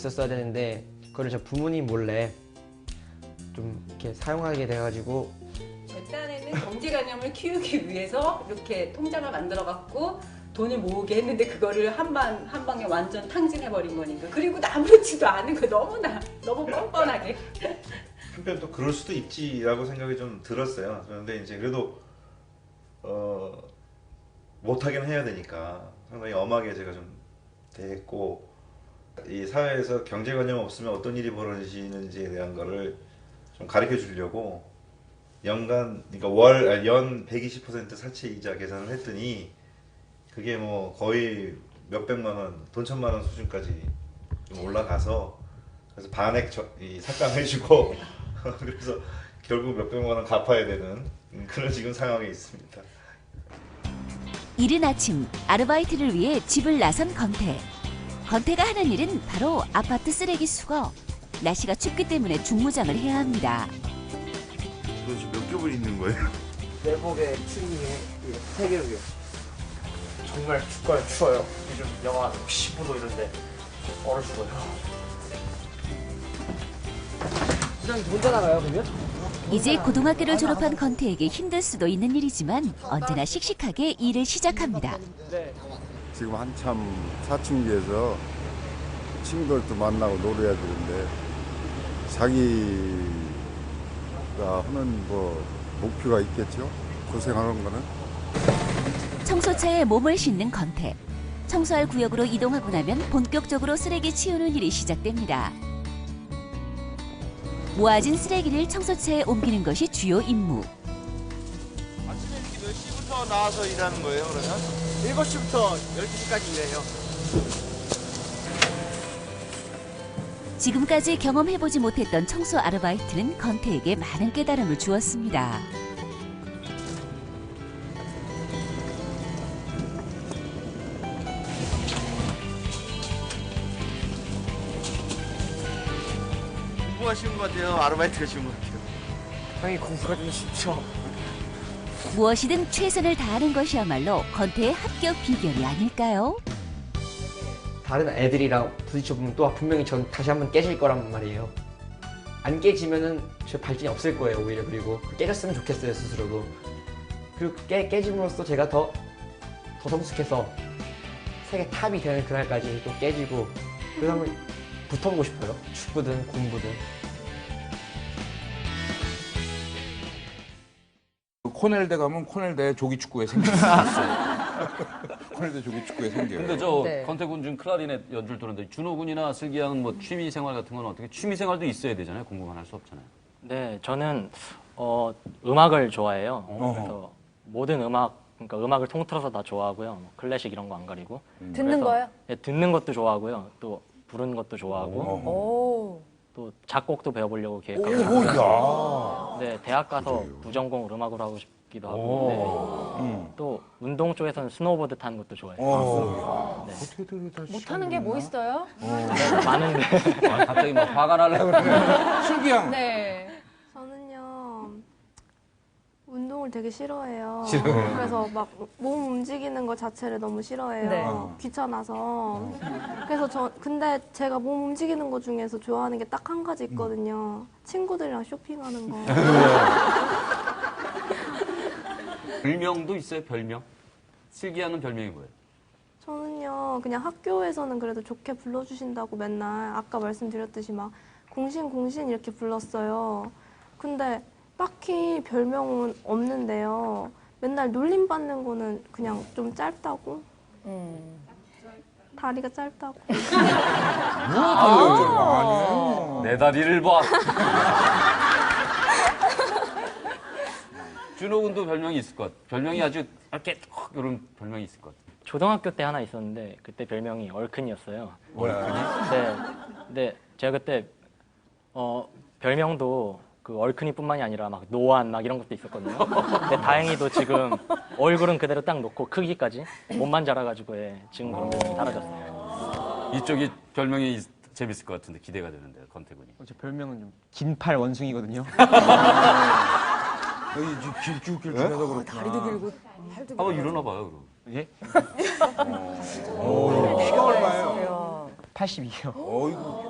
있었어야 되는데 그걸 저 부모님 몰래 좀 이렇게 사용하게 돼가지고 제 딴에는 경제관념을 키우기 위해서 이렇게 통장을 만들어 갖고 돈을 모으게 했는데 그거를 한방 한 방에 완전 탕진해 버린 거니까 그리고 아무렇지도 않은 거 너무나 너무 뻔뻔하게 한편 또 그럴 수도 있지라고 생각이 좀 들었어요. 그런데 이제 그래도 어 못하긴 해야 되니까 상당히 엄하게 제가 좀 대했고 이 사회에서 경제관념 없으면 어떤 일이 벌어지는지에 대한 거를 좀 가르쳐 주려고 연간 그러니까 월 연 120% 사채 이자 계산을 했더니 그게 뭐 거의 몇 백만 원, 돈 천만 원 수준까지 좀 올라가서 그래서 반액 삭감해주고 그래서 결국 몇 백만 원 갚아야 되는 음, 그런 지금 상황에 있습니다. 이른 아침 아르바이트를 위해 집을 나선 건태. 건태가 하는 일은 바로 아파트 쓰레기 수거. 날씨가 춥기 때문에 중무장을 해야 합니다. 도대체 몇 겹을 있는 거예요? 내복에 트림에 세 개로요. 정말 춥거나 추워요. 요즘 영하 15도 이런데 얼어 죽어요. 부장님 혼자 나가요 그러면? 이제 고등학교를 졸업한 건태에게 힘들 수도 있는 일이지만 언제나 씩씩하게 일을 시작합니다. 네. 지금 한참 사춘기에서 친구들도 만나고 놀아야 되는데 자기가 하는 뭐 목표가 있겠죠. 고생하는 거는 청소차에 몸을 싣는 건태. 청소할 구역으로 이동하고 나면 본격적으로 쓰레기 치우는 일이 시작됩니다. 모아진 쓰레기를 청소차에 옮기는 것이 주요 임무. 몇 시부터 나와서 일하는 거예요, 그러면? 7시부터 12시까지 일해요. 지금까지 경험해보지 못했던 청소 아르바이트는 건태에게 많은 깨달음을 주었습니다. 공부가 쉬운 것 같아요, 아르바이트가 쉬운 것 같아요. 당연히 공부가 좀 쉽죠. 무엇이든 최선을 다하는 것이야말로 건태의 합격 비결이 아닐까요? 다른 애들이랑 부딪혀보면 또 분명히 전 다시 한번 깨질 거란 말이에요. 안 깨지면은 저 발진이 없을 거예요 오히려 그리고 깨졌으면 좋겠어요 스스로도 그리고 깨, 깨짐으로써 제가 더, 더 성숙해서 세계 탑이 되는 그날까지 또 깨지고 그래서 한번 붙어보고 싶어요 축구든 공부든 코넬대 가면 코넬대 조기축구에 생겨요. 코넬대 조기축구에 생겨요. 근데 저 네. 건태군 지금 클라리넷 연주를 들었는데 준호 군이나 슬기 양은 뭐 취미 생활 같은 건 어떻게 취미 생활도 있어야 되잖아요. 공부만 할 수 없잖아요. 네, 저는 어, 음악을 좋아해요. 어허. 그래서 모든 음악, 그러니까 음악을 통틀어서 다 좋아하고요. 뭐 클래식 이런 거 안 가리고. 듣는 거요? 네, 듣는 것도 좋아하고요. 또 부르는 것도 좋아하고, 어허. 오또 작곡도 배워보려고 계획하고 있어요. 야. 네, 대학 가서 그래요. 부전공을 음악으로 하고 싶기도 하고, 오. 네. 음. 또 운동 쪽에서는 스노우보드 타는 것도 좋아해요. 어. 네. 다 못하는 게 뭐 있어요? 많은데. 아, 갑자기 막 화가 나려고 그러네. 슬기 양. 네 저는요 운동을 되게 싫어해요. 싫어해요? 그래서 막 몸 움직이는 것 자체를 너무 싫어해요. 네. 어. 귀찮아서. 그래서 저 근데 제가 몸 움직이는 것 중에서 좋아하는 게 딱 한 가지 있거든요. 친구들이랑 쇼핑하는 거. 별명도 있어요. 별명. 슬기양은 별명이 뭐예요? 저는요 그냥 학교에서는 그래도 좋게 불러주신다고 맨날 아까 말씀드렸듯이 막 공신 공신 이렇게 불렀어요. 근데 딱히 별명은 없는데요. 맨날 놀림 받는 거는 그냥 좀 짧다고 음. 다리가 짧다고. 아니에요. 내 다리를 봐. 준호 군도 별명이 있을 것 같아. 별명이 아주 이렇게 턱 이런 별명이 있을 것 같아. 초등학교 때 하나 있었는데 그때 별명이 얼큰이었어요. 뭐야? 네, 네, 제가 그때 어 별명도 그 얼큰이뿐만이 아니라 막 노안 막 이런 것도 있었거든요. 근데 다행히도 지금 얼굴은 그대로 딱 놓고 크기까지 몸만 자라가지고 예, 지금 그런 별명이 사라졌어요. 이쪽이 별명이 있- 재밌을 것 같은데 기대가 되는데 건태군이. 제 별명은 좀 긴팔 원숭이거든요. 여기 길쭉길쭉 해서 그렇구나. 다리도 길고 팔도 한번 일어나 봐요, 그럼. 예? 오, 키가 얼마예요? 82요. 어이구.